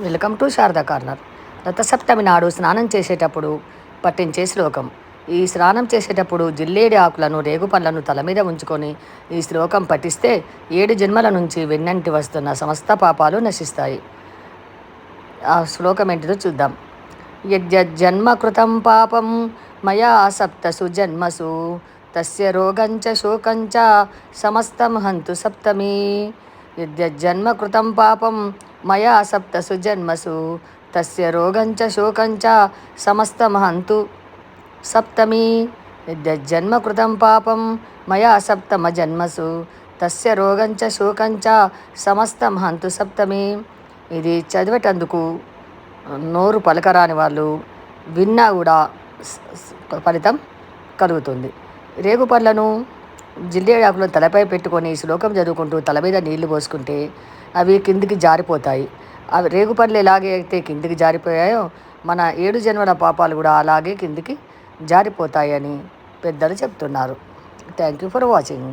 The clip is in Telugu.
Welcome to Sharada corner. Rathasaptami నాడు స్నానం చేసేటప్పుడు పట్టించే శ్లోకం. ఈ స్నానం చేసేటప్పుడు జిల్లేడి ఆకులను రేగుపళ్ళను తల మీద ఉంచుకొని ఈ శ్లోకం పఠిస్తే ఏడు జన్మల నుంచి వెన్నంటి వస్తున్న సమస్త పాపాలు నశిస్తాయి. ఆ శ్లోకం ఏంటిదో చూద్దాం. యజ్జన్మకృతం పాపం మయా సప్తసు జన్మసు తస్య రోగంచ శోకంచ సమస్తం హంతు సప్తమి. యజ్జన్మకృతం పాపం మయా సప్తసు జన్మసు తస్య రోగంచ శోకంచ సమస్తమహంతు. సప్తమి జన్మకృతం పాపం మయా సప్తమ జన్మసు తస్య రోగంచ శోకంచ సమస్తం హంతు సప్తమి. ఇది చదివేటందుకు నోరు పలకరాని వాళ్ళు విన్నా కూడా ఫలితం కలుగుతుంది. రేగు పళ్ళను జిల్లేడాకులను తలపై పెట్టుకొని శ్లోకం చదువుకుంటూ తల మీద నీళ్ళు పోసుకుంటే అవి కిందికి జారిపోతాయి. అవి రేగు పళ్ళు ఎలాగే అయితే కిందికి జారిపోయాయో మన ఏడు జన్మల పాపాలు కూడా అలాగే కిందికి జారిపోతాయని పెద్దలు చెప్తున్నారు. Thank you for watching